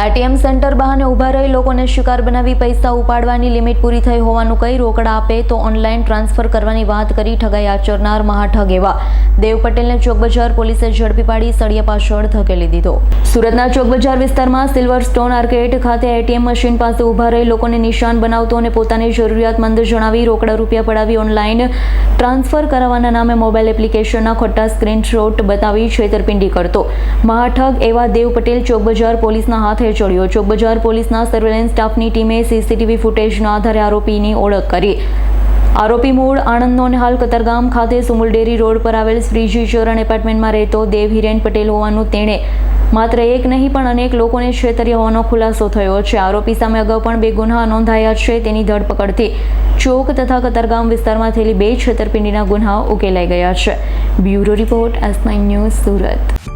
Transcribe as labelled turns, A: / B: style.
A: RTM centre બહાને ઊભા રહી લોકોને શિકાર બનાવી પૈસા ઉપાડવાની લિમિટ પૂરી થઈ હોવાનું કહી રોકડા આપે તો ઓનલાઈન ટ્રાન્સફર કરવાની વાત કરી ઠગાઈ આચરનાર મહાઠગ એવા દેવ પટેલને ચોકબજાર પોલીસે ઝડપી પાડી સળિયા પાછળ ધકેલી દીધો. સુરતના ચોકબજાર વિસ્તારમાં સિલ્વર સ્ટોન આર્કેડ ખાતે એટીએમ મશીન પાસે ઊભા રહી લોકોને નિશાન બનાવતો અને પોતાની જરૂરિયાતમંદ જણાવી રોકડા રૂપિયા પડાવી ઓનલાઈન ટ્રાન્સફર કરાવવાના નામે મોબાઈલ એપ્લિકેશનના ખોટા સ્ક્રીનશોટ બતાવી છેતરપિંડી કરતો. મહાઠગ એવા દેવ પટેલ ચોકબજાર પોલીસના હાથે ચડ્યો ચોકબજાર પોલીસના સર્વેલન્સ સ્ટાફની ટીમે સીસીટીવી ફૂટેજના આધારે આરોપીની ઓળખ કરી. આરોપી મૂળ આણંદનો અને હાલ કતરગામ ખાતે સુમુલ ડેરી રોડ પર આવેલ શ્રીજી ચરણ એપાર્ટમેન્ટમાં રહેતો દેવ હિરેન પટેલ હોવાનું તેણે માત્ર એક નહીં, પણ અનેક લોકોને છેતર્યા હોવાનો ખુલાસો થયો છે. આરોપી સામે અગાઉ પણ બે ગુના નોંધાયા છે. તેની ધરપકડથી ચોક તથા કતરગામ વિસ્તારમાં થયેલી બે છેતરપિંડીના ગુનાઓ ઉકેલાઈ ગયા છે. Bureau report S news Surat.